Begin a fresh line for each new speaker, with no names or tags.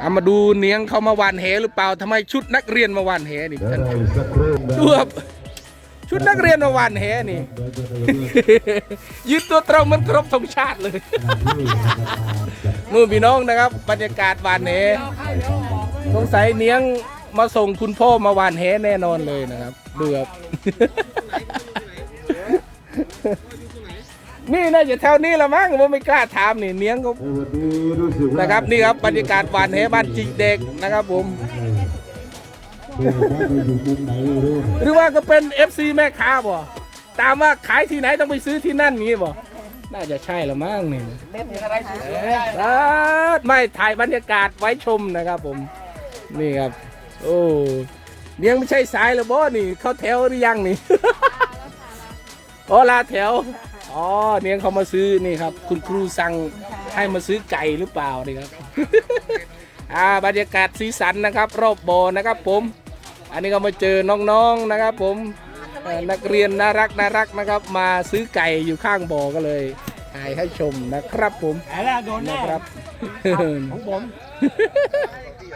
เอามาดูเนียงเขามาหวานแหหรือเปล่าทำไมชุดนักเรียนมาหวานแหนี่
เดี๋ยว
ท่าน
รออีกสักครู่นะ
ดูครับชุดนักเรียนมาหวานแหนี่
เดี๋ยวจะได้เรื่อง
ยืนตัวตรงเหมันครบธงชาติเลย
หน้าที่กรรมการจัด
นู่นพี่น้องนะครับ บรรยากาศหวานแหสงสัยเนียงมาส่งคุณพ่อมาหวานแหแน่นอนเลยนะครับดูครับ นี่น่าจะแถวนี้ละมั้งผมไม่กล้าถามนี่เนียงก็
เออวันนี้รู้สึกว่า
นะครับนี่ครับบรรยากาศหวานแหบ้านจิกเด็กนะครับผม
เออว่าไปอยู่มุมไหนไม่รู้
หรือว่าก็เป็น FC แม่ค้าบ่ตามว่าขายที่ไหนต้องไปซื้อที่นั่นงี้บ่น่าจะใช่ละมั้งนี่ครับไม่ถ่ายบรรยากาศไว้ชมนะครับผม นี่ครับ โอ้เนียงไม่ใช่สายหรือบ่นี่ เข้าแถวหรือยังนี่อ๋อลาแถว อ๋อเนียงเขามาซื้อนี่ครับ คุณครูสั่งให้มาซื้อไก่หรือเปล่านี่ครับ อ่าบรรยากาศสีสันนะครับ รอบบ่อนะครับ ผม อันนี้ก็มาเจอน้องๆนะครับ ผมเอ่อนักเรียนน่ารักน่ารักนะครับ มาซื้อไก่อยู่ข้างบ่อก็เลยถ่ายให้ชมนะครับผม
ไอ้ละโดน
นะ
แน่
ครับ
ของผม
ค